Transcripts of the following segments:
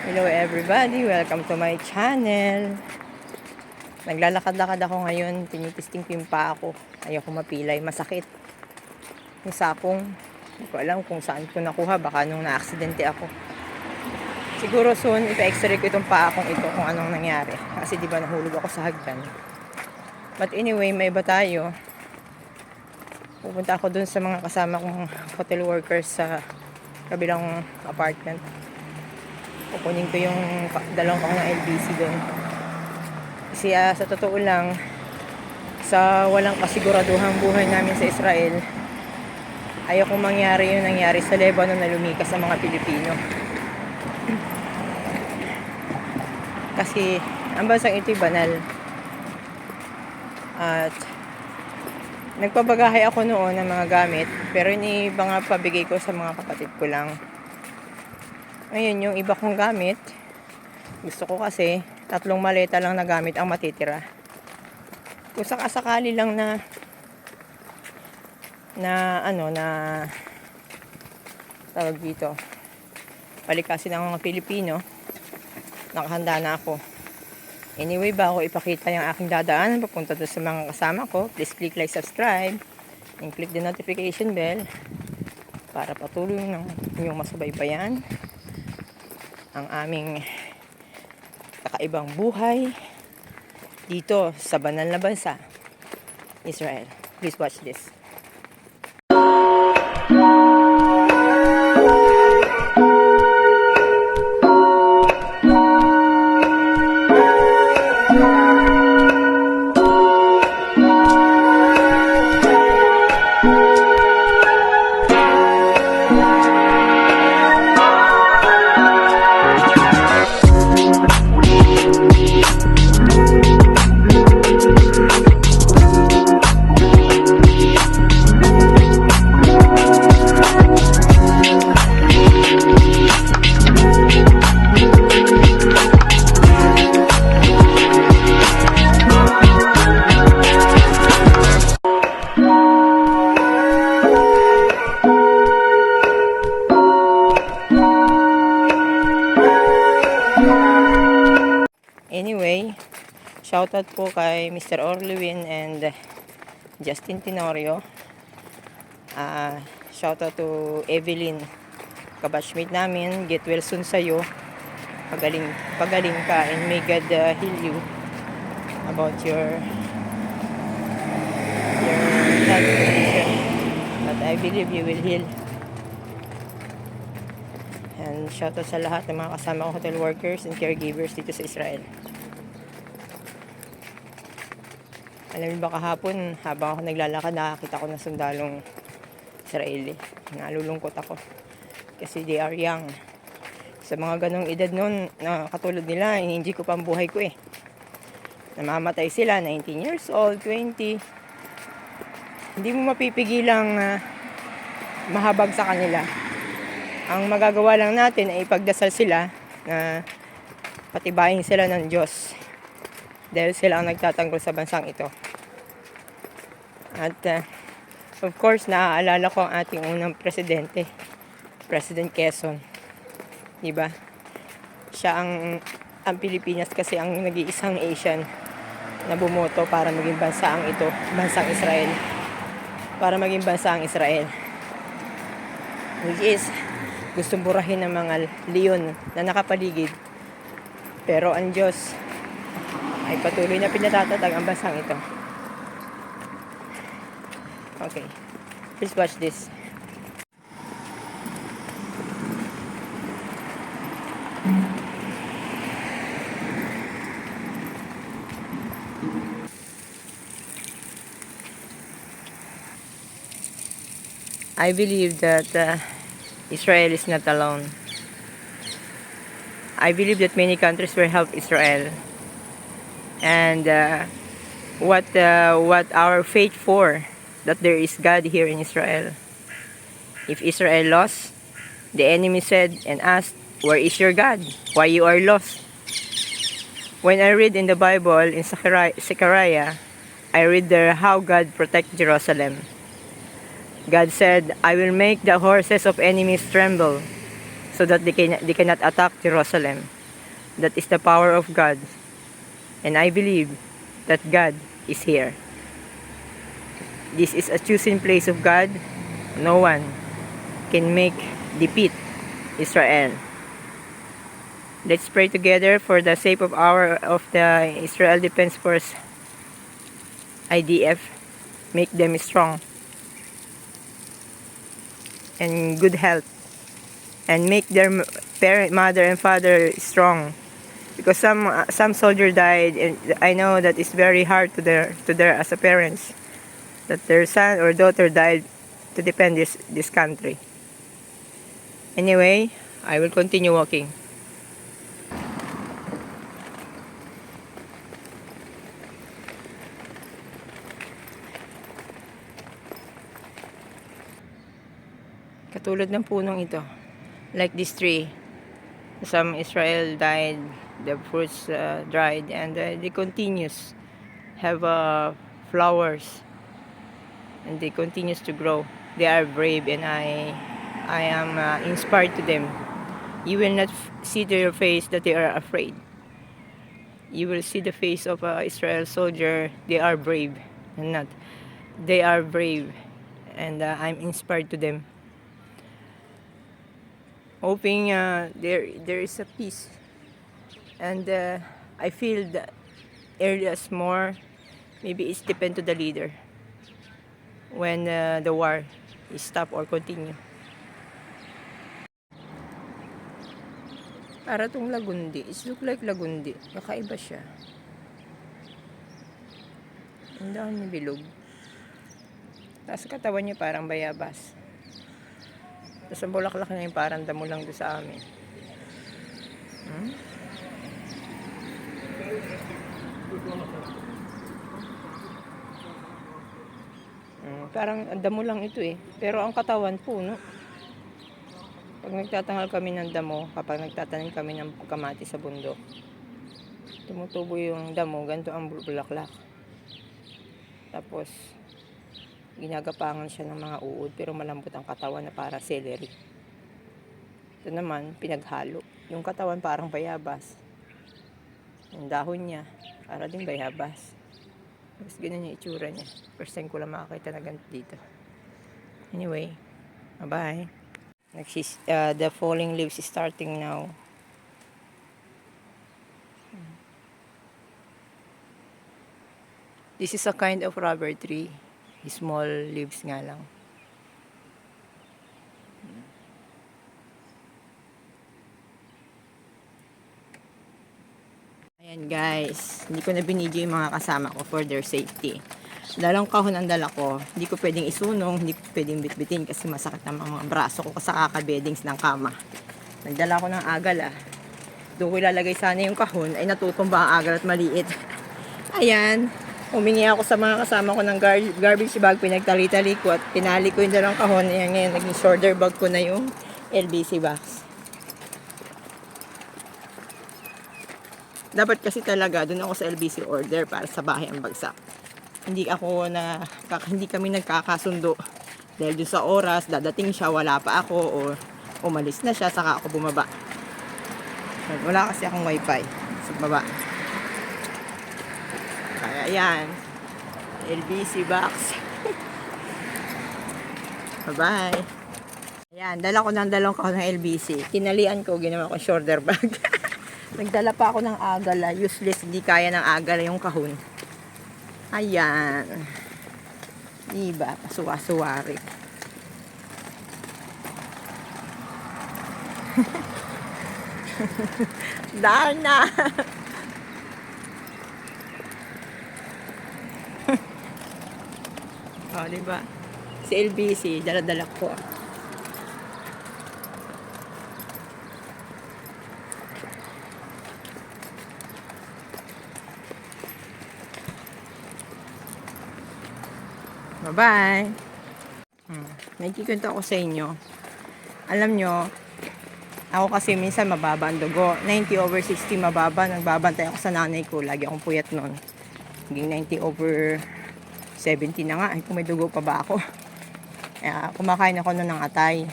Hello everybody, welcome to my channel. Naglalakad-lakad ako ngayon, tinitisting ko yung paa ko. Ayoko mapilay, masakit. Yung sakong, hindi ko alam kung saan ko nakuha, baka nung na-aksidente ako. Siguro soon, ipa-x-ray ko itong paa kong ito kung anong nangyari. Kasi di ba nahulog ako sa hagdan. But anyway, may iba tayo. Pupunta ako dun sa mga kasama kong hotel workers sa kabilang apartment kukunin ko yung dalawang na LBC doon. Kasi ah, sa totoo lang, sa walang kasiguraduhang buhay namin sa Israel, ayaw kong mangyari yung nangyari sa Lebanon na lumikas sa mga Pilipino. Kasi ang bansang ito'y banal. At nagpabagahe ako noon ng mga gamit, pero ini iba pabigay ko sa mga kapatid ko lang. Ngayon, yung iba kong gamit, gusto ko kasi tatlong maleta lang na gamit ang matitira. Kung sakasakali lang na na ano na tawag dito palikasin ng mga Pilipino nakahanda na ako. Anyway bago ipakita yung aking dadaanan papunta doon sa mga kasama ko. Please click like subscribe and click the notification bell para patuloy ng inyong masubaybayan ang aming kakaibang buhay dito sa banal na bansa, Israel. Please watch this. Shoutout po kay Mr. Orlewin and Justin Tenorio. Ah, shoutout to Evelyn, kabatchmate namin. Get well soon sa'yo. Pagaling, pagaling ka and may God uh, heal you about your your condition. But I believe you will heal. And shoutout sa lahat ng mga kasama ko hotel workers and caregivers dito sa Israel. Alam niyo ba kahapon, habang ako naglalakad, nakakita ko ng sundalong Israeli. Nalulungkot ako. Kasi they are young. Sa mga ganong edad noon, na katulad nila, hindi ko pang buhay ko eh. Namamatay sila, 19 years old, 20. Hindi mo mapipigilang uh, mahabag sa kanila. Ang magagawa lang natin ay ipagdasal sila na patibayin sila ng Diyos dahil sila ang nagtatanggol sa bansang ito. At uh, of course, naaalala ko ang ating unang presidente, President Quezon. Di ba? Siya ang ang Pilipinas kasi ang nag-iisang Asian na bumoto para maging bansa ang ito, bansang Israel. Para maging bansa ang Israel. Which is, gustong burahin ng mga leon na nakapaligid. Pero ang Diyos ay patuloy na pinatatatag ang bansang ito. Okay. Please watch this. I believe that uh, Israel is not alone. I believe that many countries will help Israel. And uh, what uh, what our faith for that there is God here in Israel. If Israel lost, the enemy said and asked, "Where is your God? Why you are lost?" When I read in the Bible in Zechariah, I read there how God protect Jerusalem. God said, I will make the horses of enemies tremble. so that they, can, they cannot attack Jerusalem. That is the power of God. And I believe that God is here. This is a chosen place of God. No one can make defeat Israel. Let's pray together for the sake of our of the Israel Defense Force IDF. Make them strong and good health and make their parent, mother and father strong because some uh, some soldier died and I know that it's very hard to their to their as a parents that their son or daughter died to defend this this country. Anyway, I will continue walking. Katulad ng punong ito. Like this tree. Some Israel died, the fruits uh, dried, and uh, they continues have uh, flowers, and they continues to grow. They are brave, and I, I am uh, inspired to them. You will not see their face that they are afraid. You will see the face of a Israel soldier. They are brave, and not. They are brave, and uh, I'm inspired to them hoping uh, there there is a peace and uh, I feel the areas more maybe it's depend to the leader when uh, the war is stop or continue. Para tong lagundi it look like lagundi. Kakaiba siya. Ang dami bilog. Tapos katawan niya parang bayabas. Tapos ang bulaklak na yung parang damo lang doon sa amin. Hmm? Hmm, parang ang damo lang ito eh. Pero ang katawan puno. Pag nagtatangal kami ng damo, kapag nagtatanim kami ng kamati sa bundok, tumutubo yung damo, ganito ang bulaklak. Tapos, ginagapangan siya ng mga uod pero malambot ang katawan na para celery. Ito naman, pinaghalo. Yung katawan parang bayabas. Yung dahon niya, para din bayabas. Tapos ganun yung itsura niya. First time ko lang makakita na ganito dito. Anyway, bye-bye. Nagsis, uh, the falling leaves is starting now. This is a kind of rubber tree. Small leaves nga lang. Ayan guys, hindi ko na binidyo yung mga kasama ko for their safety. Dalawang kahon ang dala ko, hindi ko pwedeng isunong, hindi ko pwedeng bitbitin kasi masakit ang mga braso ko sa kakabedings ng kama. Nagdala ko ng agal ah. Doon ko ilalagay sana yung kahon, ay natutumba ang agal at maliit. Ayan, humingi ako sa mga kasama ko ng gar- garbage bag, pinagtali-tali ko at pinali ko yung dalawang kahon. Ayan ngayon, naging shoulder bag ko na yung LBC box. Dapat kasi talaga, doon ako sa LBC order para sa bahay ang bagsak. Hindi ako na, hindi kami nagkakasundo. Dahil doon sa oras, dadating siya, wala pa ako, o umalis na siya, saka ako bumaba. Wala kasi akong wifi sa baba. Kaya yan. LBC box. Bye-bye. Ayan, dala ko ng dalawang kahon ng LBC. Tinalian ko, ginawa ko shoulder bag. Nagdala pa ako ng agala. Useless, hindi kaya ng agala yung kahon. Ayan. Diba? Pasuwa-suwari. Dana! oh, diba? Si LBC, dala-dala ko. Bye-bye! Hmm. May kikwento ako sa inyo. Alam nyo, ako kasi minsan mababa ang dugo. 90 over 60 mababa. Nagbabantay ako sa nanay ko. Lagi akong puyat nun. Naging 90 over 70 na nga. Ay, kung may dugo pa ba ako. Kaya kumakain ako nun ng atay.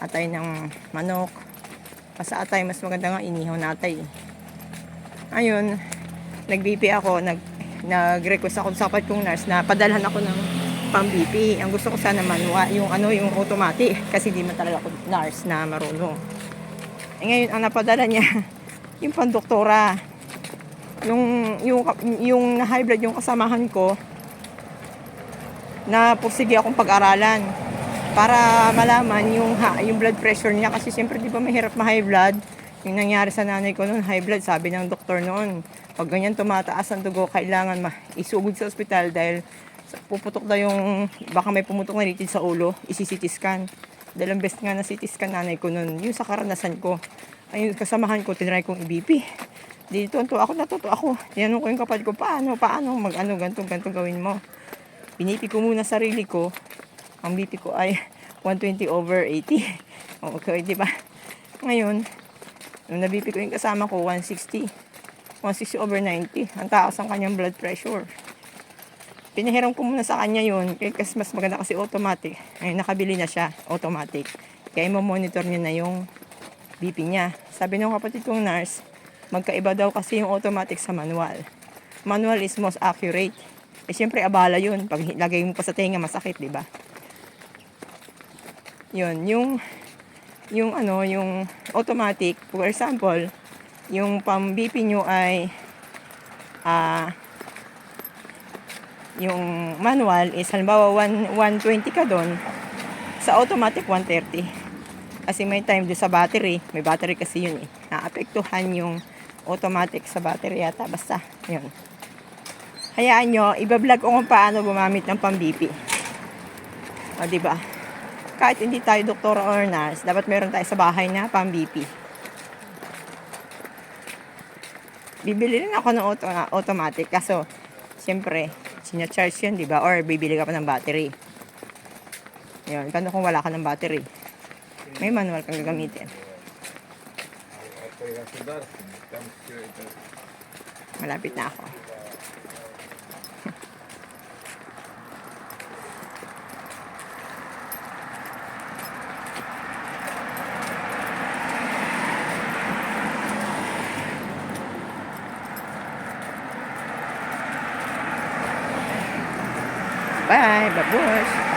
Atay ng manok. Sa atay, mas maganda nga inihaw na atay. Ayun, nag-BP ako, nag, nag-request ako sa kapatid kong nurse na padalhan ako ng pang-BP. Ang gusto ko sana manuwa, yung ano, yung automatic. Kasi di man talaga ako nurse na marunong. Eh ngayon, ang napadala niya, yung pandoktora. Yung, yung, yung na high blood yung kasamahan ko, na pursige akong pag-aralan para malaman yung ha, yung blood pressure niya kasi siyempre di ba mahirap ma-high blood yung nangyari sa nanay ko noon high blood sabi ng doktor noon pag ganyan tumataas ang dugo kailangan ma isugod sa ospital dahil puputok daw yung baka may pumutok na litid sa ulo isi-CT scan dahil ang best nga na CT scan nanay ko noon yung sa karanasan ko ayun kasamahan ko tinry kong i-BP dito to ako natuto ako tinanong ko yung kapatid ko paano paano mag ano ganto ganto gawin mo Binipi ko muna sarili ko. Ang BP ko ay 120 over 80. O, Okay, di ba? Ngayon, nung nabipi ko yung kasama ko, 160. 160 over 90. Ang taas ang kanyang blood pressure. Pinahiram ko muna sa kanya yun. kaya- Kasi mas maganda kasi automatic. Ay, nakabili na siya, automatic. Kaya mo-monitor niya na yung BP niya. Sabi ng kapatid kong nurse, magkaiba daw kasi yung automatic sa manual. Manual is most accurate. Eh, syempre, abala yun. Pag lagay mo pa sa tenga, masakit, di ba? Yun, yung, yung ano, yung automatic, for example, yung pang BP nyo ay, ah, yung manual is, halimbawa, 1, 120 ka doon, sa automatic, 130. Kasi may time doon sa battery, may battery kasi yun eh, naapektuhan yung automatic sa battery yata, basta, yun. Hayaan nyo, ibablog ko kung paano gumamit ng pang-BP. O, di ba? Kahit hindi tayo doktor or nurse, dapat meron tayo sa bahay na pang-BP. Bibili rin ako ng auto, automatic. Kaso, siyempre, sinacharge yun, di ba? Or bibili ka pa ng battery. Yun, paano kung wala ka ng battery? May manual kang gagamitin. Malapit na ako. Bye, babush!